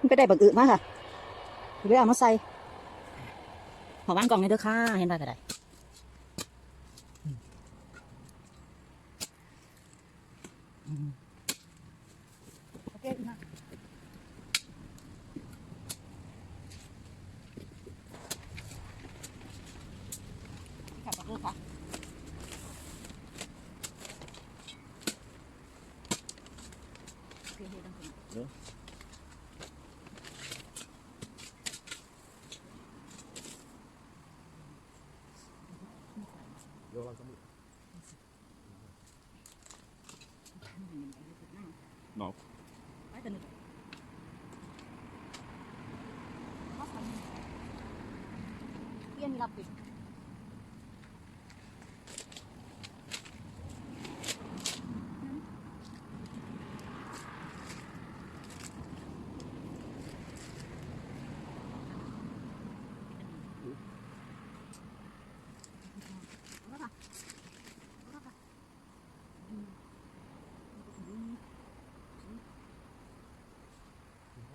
มันไปได้บักอึมากค่ะเลยเอามาใส่หอวางกล่องให้เด้อค่ะ เห็นได้ก็ได้อืมโอเคมาค่ะบักอึค่ะ Jollain samma. No. ไปแต่หนึ่งเพี้ยนมีรับปิด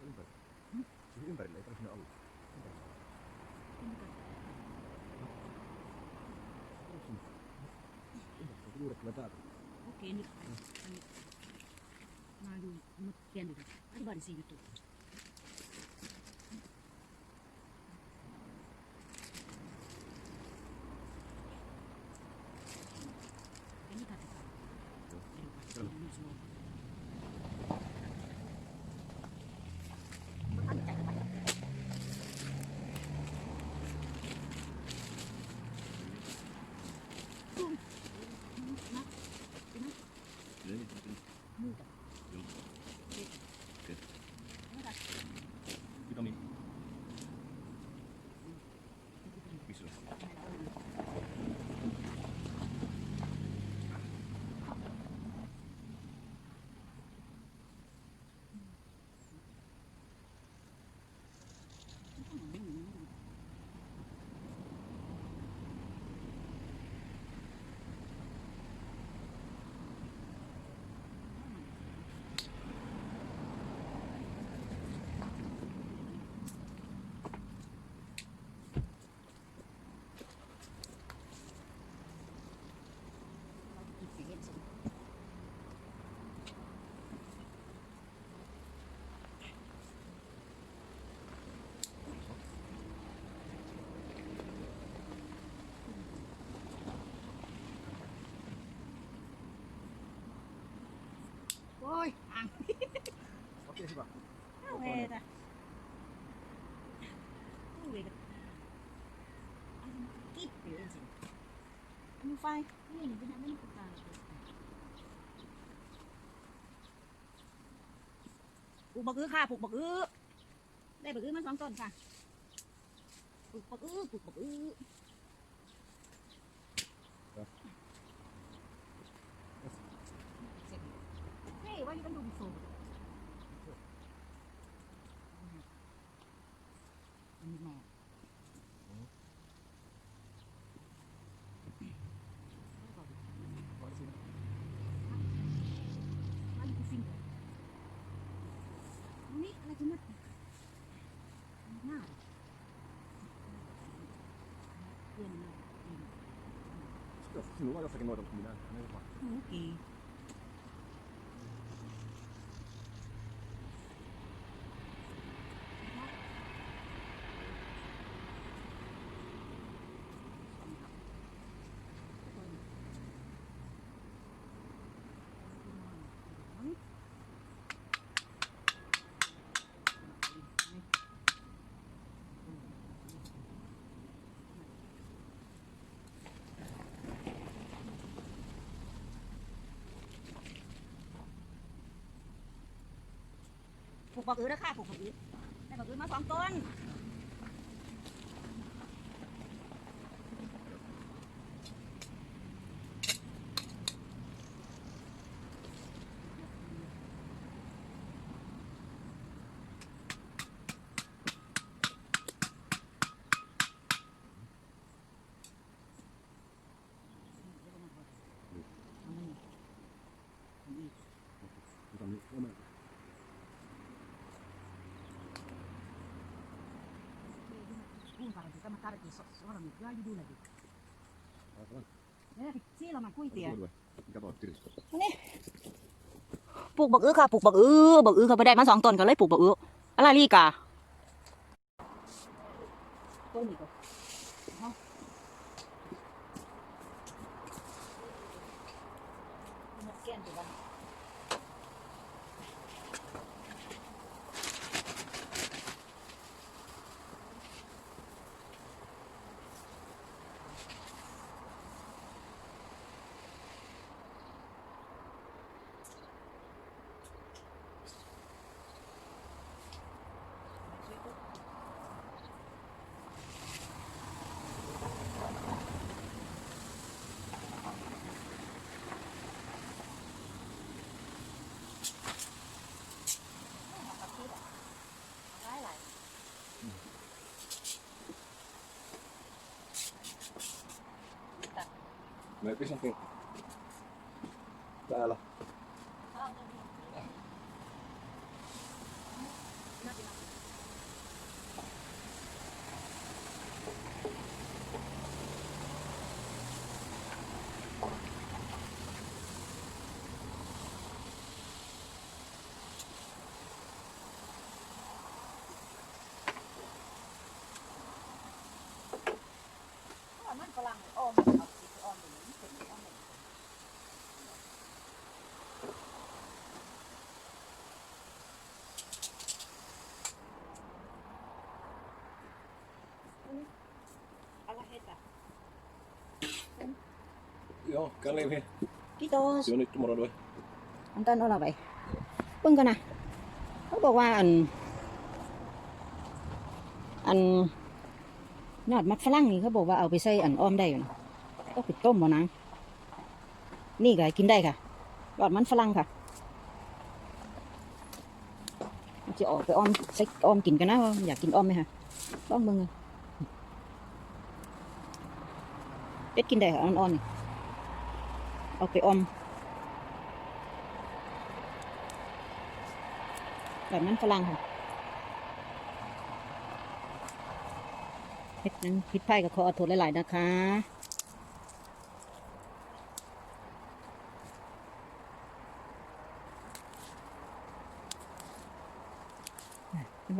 Ympäri. Siihen ympärille, eikä sinne alle. Ympäri, juuret tulee täältä. โอเคนี่มาดูมาเปลี่ยนดูอธิบายสิอยู่ตัวอันนี้ค่ะ Mitä niin? Missä on? โอ้ยอ่าง เอะเวทกิ๊บเดี๋ยวสิมีไฟนี่นี่เป็นอะไรนี่ตาปลูกบักอื้อค่ะปลูกบักอื้อได้บักอื้อมาสองต้นค่ะปลูกบักอื้อปลูกบักอื้อ Sinuha na sa kinwarang kuminan. Okay. Minä en ole vaan. โอเคปลูกบักอื้อนะค่ะผูกบักอื้อได้บักอื้อมาสองต้น sama tarik di seorang itu aja dulu lagi. Ya, sih lama kuih ปลูกบักอื้อค่ะปลูกบักอื้อบักอื้อเขาไปได้มาสองต้นก็เลยปลูกบักอื้ออะไรลีกะต้นนี้ก็เอาหมดแก้นไปบ้าง Maybe something. Täällä. Oh, มันฝรั่งอ้อมเอาสิอ้อมอย่างนี้เป็นอ้อมอย่างนี้อะไรเฮ็ดอะ Joo, Kalev he. พี่โต Se on nyt tomorrow då. อันตันเอาเราไปเพิ่งกันนะเขาบอกว่าอัน อันยอดมัดฝรั่งนี่เขาบอกว่าเอาไปใส่อันอ้อมได้อยู่นะก็ไปต้มบ่นางนี่ก็กินได้ค่ะยอดมันฝรั่งค่ะมันจะออกไปอ้อมใส่อ้อมกินกันนะว่าอยากกินอ้อมไหมคะลองเบิ่งเลยเป็ดกินได้ค่ะอ่อนๆนี่ เอาไปอมแบบนั้นฝรั่งค่ะเฮ็ดนั้นพิดไพ่กับขออโทษหลาย ๆ นะคะ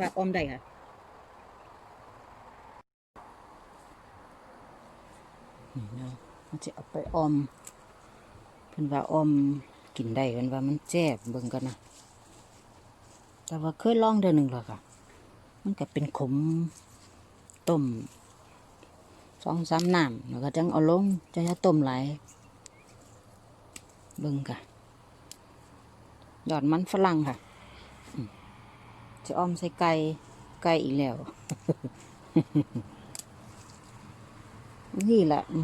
ว่าอมได้ค่ะนี่เนาะมันจะเอาไปอม เป็นว่าอมกินได้เป็นว่ามันแซ่บเบิ่งกันนะแต่ว่าเคยลองเดือนหนึ่งแล้วค่ะ มันก็เป็นขมต้มสองสามน้ำแล้วก็จังเอาลงจะจะต้มไหลเบิ่งค่ะยอดมันฝรั่งค่ะจะออมใส่ไก่ไก่อีกแล้ว นี่แหละอื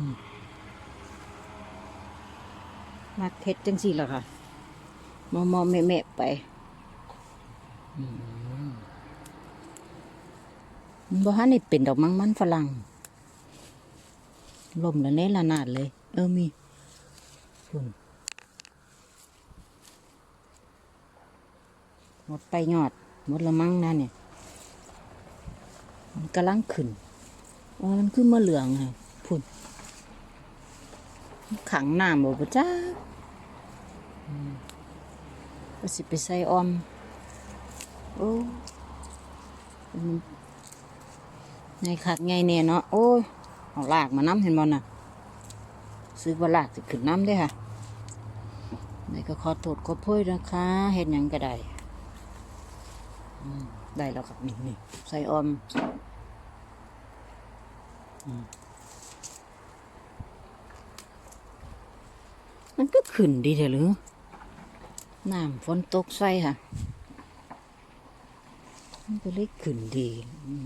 มมาเค็ดจังสี่ละค่ะ มอมอแม่แม่ๆไปบ่ฮันนี่เป็นดอกมังมันฝรั่งลมละเนละนาดเลย เออมีฝุ่นหมดไปยอด หมดละมั้งนั่นเนี่ยมันกำลังขึ้นอ๋อมันขึ้นมาเหลืองไงฝุ่นมันขังน้ำบ่ปะจ้าอืม ก็สิไปใส่ออม โอ้ไงคักไงเนี่ยเนาะ โอ้ย เอาลากมาน้ำเห็นบ่น่ะ ซื้อว่าลากจะขึ้นน้ำได้ค่ะไหนก็ขอโทษขอโพยนะคะ เห็นยังก็ได้ได้แล้วครับนี่นี่ใส่ออมอืมมันก็ขึ้นดีเถอะหรือ น้ำฝนตกใส่ค่ะ มันก็เลยขึ้นดี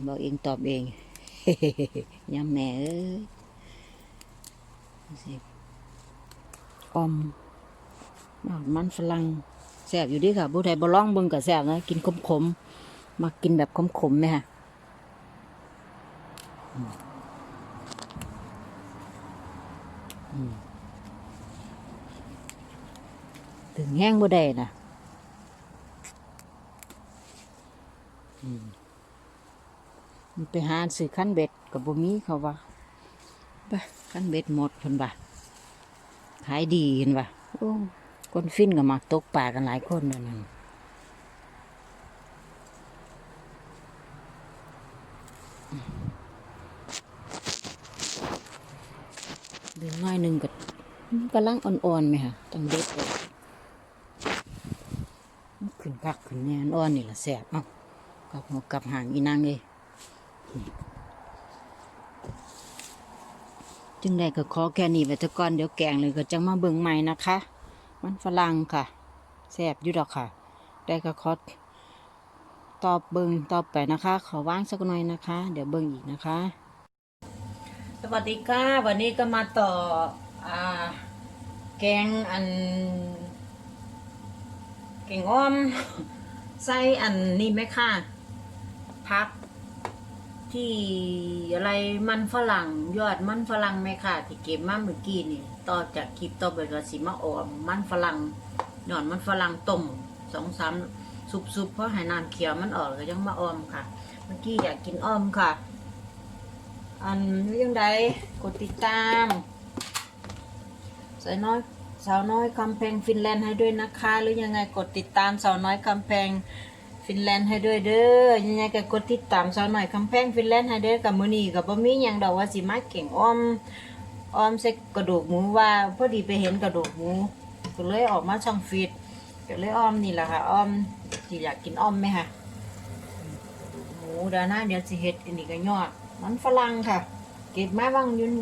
บอกเองตอบเองยำแม่เอ้ยอมนมันฝรั่งแซ่บอยู่ดีค่ะผู้ใดบ่ลองเบิ่งก็แซ่บนะ กินขมๆมมากินแบบขมๆไหมค่ะอืมอืม ถึงแห้งบ่ได้นะอืมมันไปหาซื้อขั้นเบ็ดกับบ่มีเขาว่าไปคันเบ็ดหมดเพิ่นว่าขายดีเห็นว่าโอ้คนฟินก็มักตกปลากันหลายคนนั่นนั่นเดือนน้อยหนึ่งก็กำลังอ่อนๆไหมค่ะต้องเด็ดเลยขึ้น คักขึ้นแน่อ่อนนี่ละแสบเอ้ากับหัวกับหางอีนางเลยจึงได้ก็ขอแค่นี้ไว้แตะก่อนเดี๋ยวแกงเลยก็จะมาเบิ่งใหม่นะคะ มันฝรั่งค่ะแซ่บอยู่ดอกค่ะ ได้ก็ขอตอบเบิ่งตอบไปนะคะ ขอว่างสักหน่อยนะคะ เดี๋ยวเบิ่งอีกนะคะ สวัสดีค่ะวันนี้ก็มาต่ออ่าแกงอัน แกงอ้อมใส่อันนี้ไหมค่ะพัก ที่อะไรมันฝรั่งยอดมันฝรั่งไหมค่ะ ที่เก็บมาเมื่อกี้นี่ต่อจากคลิปต่อไปก็สิมาออมมันฝรั่งหยอดมันฝรั่งต้มสองสามสุบๆเพราะให้น้ำเขียวมันออกก็ยังมาออมค่ะ เมื่อกี้อยากกินอ้อมค่ะ อันยังไดกดติดตาม ใสาวน้อย สาวน้อยคำแพงฟินแลนด์ให้ด้วยนะคะ หรือยังไงกดติดตามสาวน้อยคำแพงฟินแลนด์ให้ด้วยเด้อยังไงก็กดติดตามสาวน่อยคำแพงฟินแลนด์ให้เด้อกับมือนี้ก็บ่มีหยังดอกว่าสิมาเก่งอ้อมอ้อมใส่กระดูกหมูว่าพอดีไปเห็นกระดูกหมูก็เลยออกมาช่องฟีดก็เลยอ้อมนี่แหละค่ะอ้อมที่อยากกินอ้อมไหมคะหมูดาหน้าเดี๋ยวสิเฮ็ดอันนี้ก็ยอดมันฝรั่งค่ะ เก็บมาบางยุน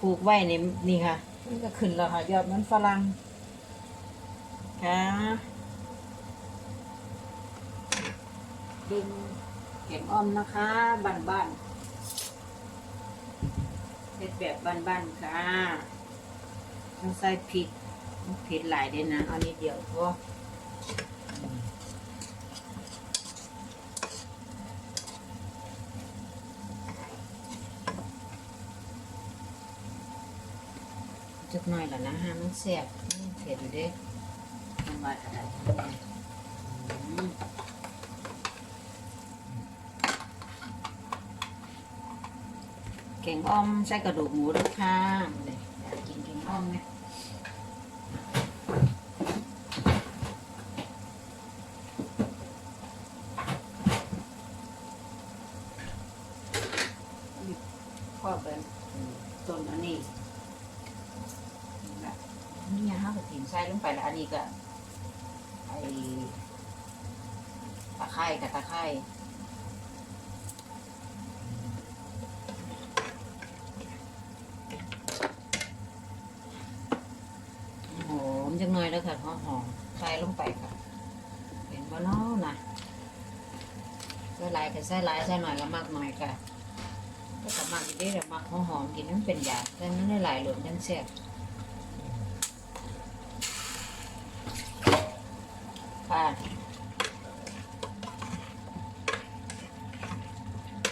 ปลูกไว้ในนี่ค่ะ นก็ขึ้นแล้วค่ะยอดมันฝรั่งค่ะดึงแกงอ้อมนะคะบานบานๆเป็นแบบบ้านๆค่ะต้องใส่พริกพริกหลายเด้นะ เอานิดเดียวพอ จักหน่อยละนะฮะมันแซ่บมันเผ็ดอยู่เด้มันว่าอะไรอืมแกงอ้อมใส่กระดูกหมูด้วยค่ะนี่อยากกินแกงอ้อมไหมพ่อเป็นต้นอันนี้แบบนี่ฮะก็ถิ่มใส่ลงไปแล้วอันนี้ก็ไอตะไคร้กับตะไคร้ หอมจังเลยแล้วค่ะหอมหอมใส่ลงไปค่ะเห็นว่าน้อนะ ใส่หลายใส่หลายใส่หน่อยก็มากหน่อยค่ะก็สามารถกินได้แต่มักหอมหอมๆกินนั้นเป็นยาแต่มันได้หลายหลวมจังแซ่บค่ะ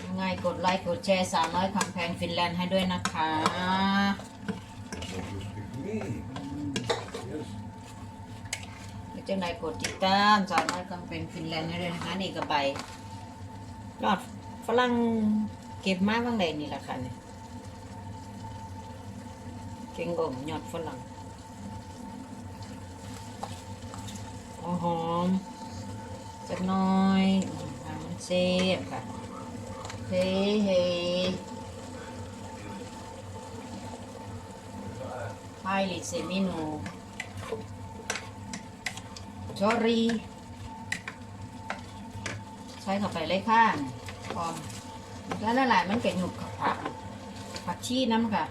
ยังไงกดไลค์กดแชร์สาวน้อยคำแพงฟินแลนด์ให้ด้วยนะคะแล้วจังไดกดติดตามสาวน้อยคำเป็นฟินแลนด์ให้ด้วยนะคะนี่ก็ใบ ยอดฝรั่งเก็บมาบ้างใดนี่แหละค่ะเนี่ยเก่งอมยอดฝรั่งหอมจักหน้อยอ่ามันเซฟค่ะเฮ้เฮ้ไฮลิเซมิโนจ ใช้เข้าไปเลยค่ะพร้อมแล้วละลายมันเก็บหนุบกับผักผักชีน้ำค่ะ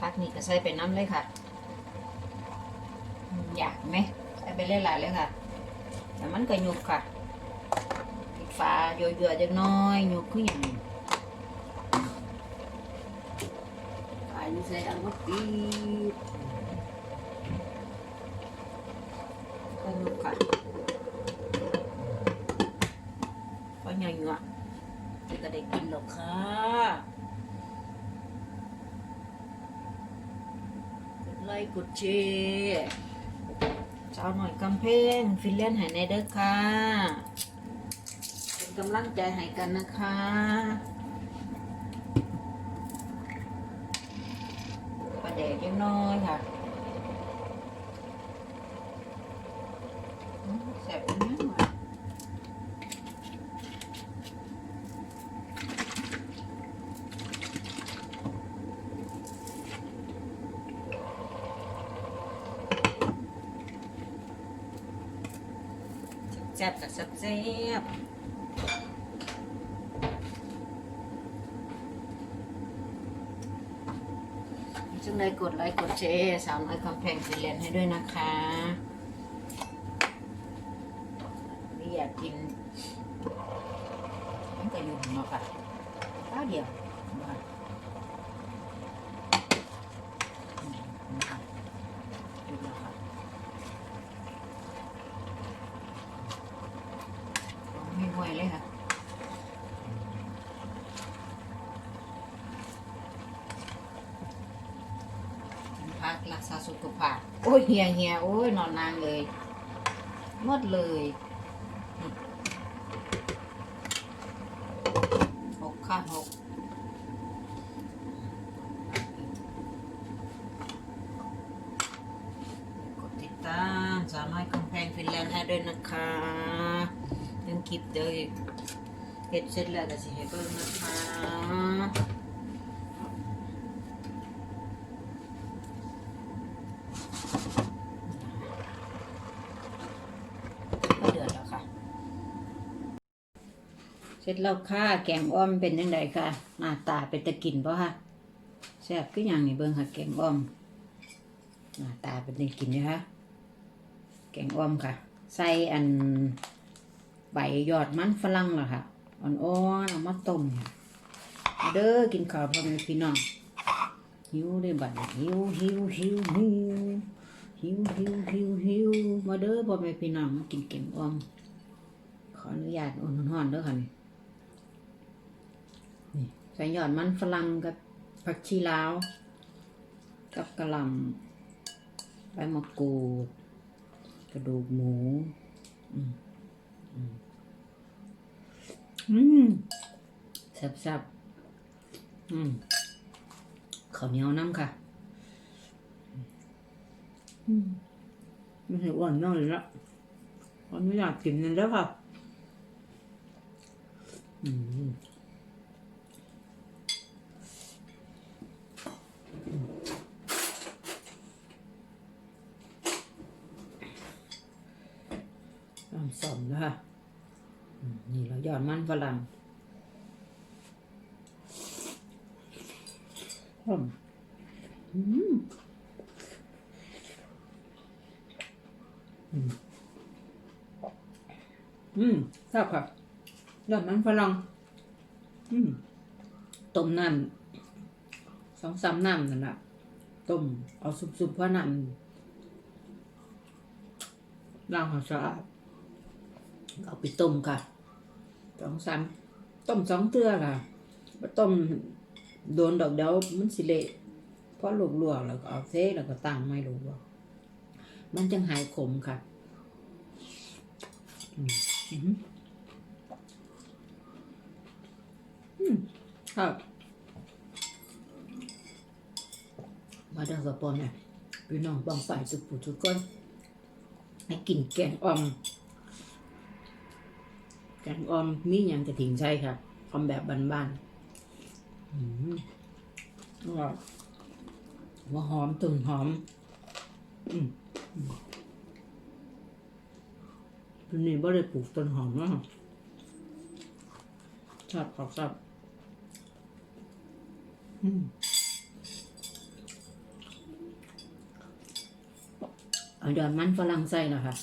ผักนี่ก็ใส่ไปน้ำเลยค่ะ อยากไหมใส่ไปเลยหลายๆเลยค่ะ แต่มันก็หยุบค่ะปิดฝาโยเยือจังน้อยหยุบขึ้นอย่างนี้ ได้เอามาปีดก็ดูกันก็ยังอยู่อะจะก็ได้กินหรอกค่ะกดไลค์กดเชร์ชาวหน่อยกำเพงฟิลเลนด์หายในเด้อค่ะ เป็นกำลังใจให้กันนะคะ ประเดกยังน้อยค่ะอืมแสบเป็นยังไง แซ่บกับแซ่บแซ่บจึงได้กดไลค์กดแช ร์สาวน้อยคำแพงฟินแลนด์ให้ด้วยนะคะนี่อยากกินมันก็อยู่เนาะค่ะข้าเดียวมาอืมนะคะดูแล้วค่ะ ไม่ไหวเลยค่ะ พักรักษาสุขภาพ โอ้ยเฮียเฮียโอ้ยนอนนานเลยหมดเลยหกข้าหกกดติดตามสาวน้อยกำแพงฟินแลนด์ให้ด้วยนะคะยังคลิปเดียวเฮ็ดเสร็จแล้วก็สิให้เบิ่งนะคะ ก็เดือดแล้วค่ะ เร็จแล้วค่ะแกงอ้อมเป็นยังไงค่ะหน้าตาเป็นตะกินป่ะคะแซ่บคือย่างนี้เบิ่งค่ะแกงอ้อมหน้าตาเป็นตะกินนะคะแกงอ้อมค่ะ ใส่อันใบยอดมันฝรั่งล่ะค่ะอ่อนๆเอามาต้มค่ะเด้อกินข้าวพ่อแม่พี่น้องหิวได้บัดหิวหิวหิวหิวหิวหิวหิวหิวมาเด้อพ่อแม่พี่น้องมากินเก่งอ่อมขออนุญาตอุ่นหอนๆเด้อค่ะนี่ ใส่หยอดมันฝรั่งกับผักชีลาว กับกระหล่ำใบมะกรูด กระดูกหมูอืมแซ่บๆอืมข้าวเหนียวน้ำค่ะไม่ใช่อ้วนน้อยละขออนุญาตกินนั่นแล้วค่ะ อืม สมแล้วค่ะนี่เราหยอดมันฝรั่งหอมอืมอืมทราบค่ะยอดมันฝรั่งอืมต้มน้ำสองสามน้ำนั่นแหละต้มเอาสุบๆเพราะน้ำล้างให้สะอาด เอาไปต้มค่ะสองสามต้มสองเตือค่ะบ่ต้มโดนดอกเดียวมันสิเละเพราะลวกๆแล้วก็เอาเทแล้วก็ตั้งไม่ลวกมันจึงหายขมค่ะอืมอือืมครับมาดังสปอนเนี่ยพี่น้องบางฝ่ายสุกผูทุกคนให้กินแกงอ่อม แกงอ่อมมีอย่างจะถิงใช่ค่ะทำแบบบ้านๆอืมอร่อยหัวหอมตึงหอม อืมทีนี้บ่ได้ปลูกต้นหอมนะชอบขอบชอบอืมเอายอดมันฝรั่งใส่แล้วค่ะ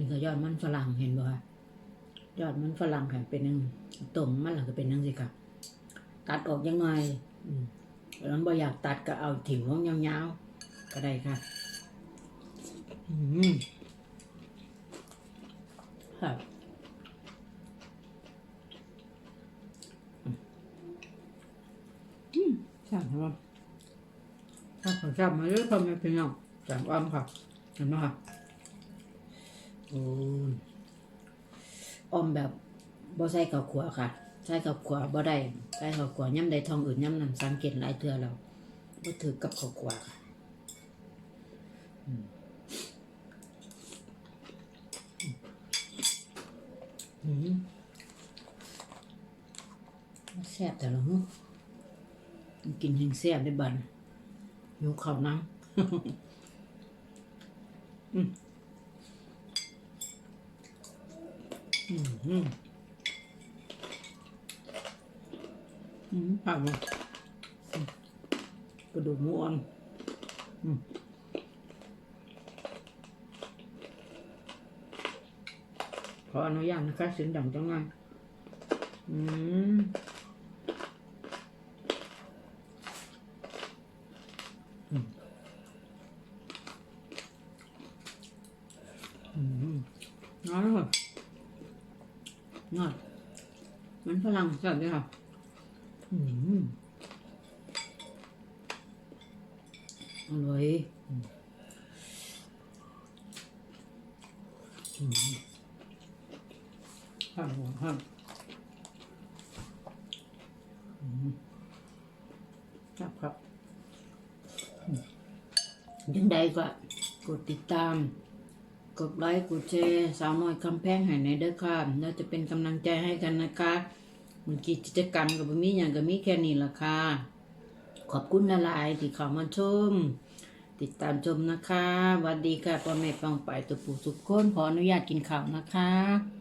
นี่ก็ยอดมันฝรั่งเห็นบ่คะยอดมันฝรั่งค่ะเป็นยังต้มมันหลังก็เป็นยังสิค่ะตัดออกยังไงอืมแล้วบ่อยากตัดก็เอาถิ่มลงยาวๆก็ได้ค่ะอืมครับอืมใช่ครับถ้าผมชอบมาเรื่อยพ่อแม่พี่น้องสามอ้อมค่ะเห็นไหมคะโออมแบบบ่ใส่ข้าวขัวค่ะ ใส่ข้าวขัวบ่ได้ใส่ข้าวขัวย่ำใดทองอื่นย่ำนั้นสังเกตหลายเทื่อแล้วบ่ถือกับข้าวขัวค่ะอืมอืมแซ่บแต่ละหึกินแห้งแซ่บได้บัดหิวข้าวน้ำอืม อืมอืมอืมผักเลยกระดูกหมูอ่อนอืมขออนุญาตนะคะเสียงดังจังเลยอืมอืมน้อยเลยน้อยมันฝรั่ง จัดเลยค่ะอืมอร่อยอืมอืมข้าวหัวข้าวอืมครับครับอืมยังใดก็กดติดตาม กดไลค์ กดแชร์ สาวน้อยคำแพงให้ในเด้อค่ะแล้วจะเป็นกำลังใจให้กันนะคะ มันกิจกรรมกับมีอย่างก็มีแค่นี้ละค่ะ ขอบคุณละลายที่เข้ามาชม ติดตามชมนะคะสวัสดีค่ะพ่อแม่ฟังไปตัวปู่สุกคนขออนุญาตกินข้าวนะคะ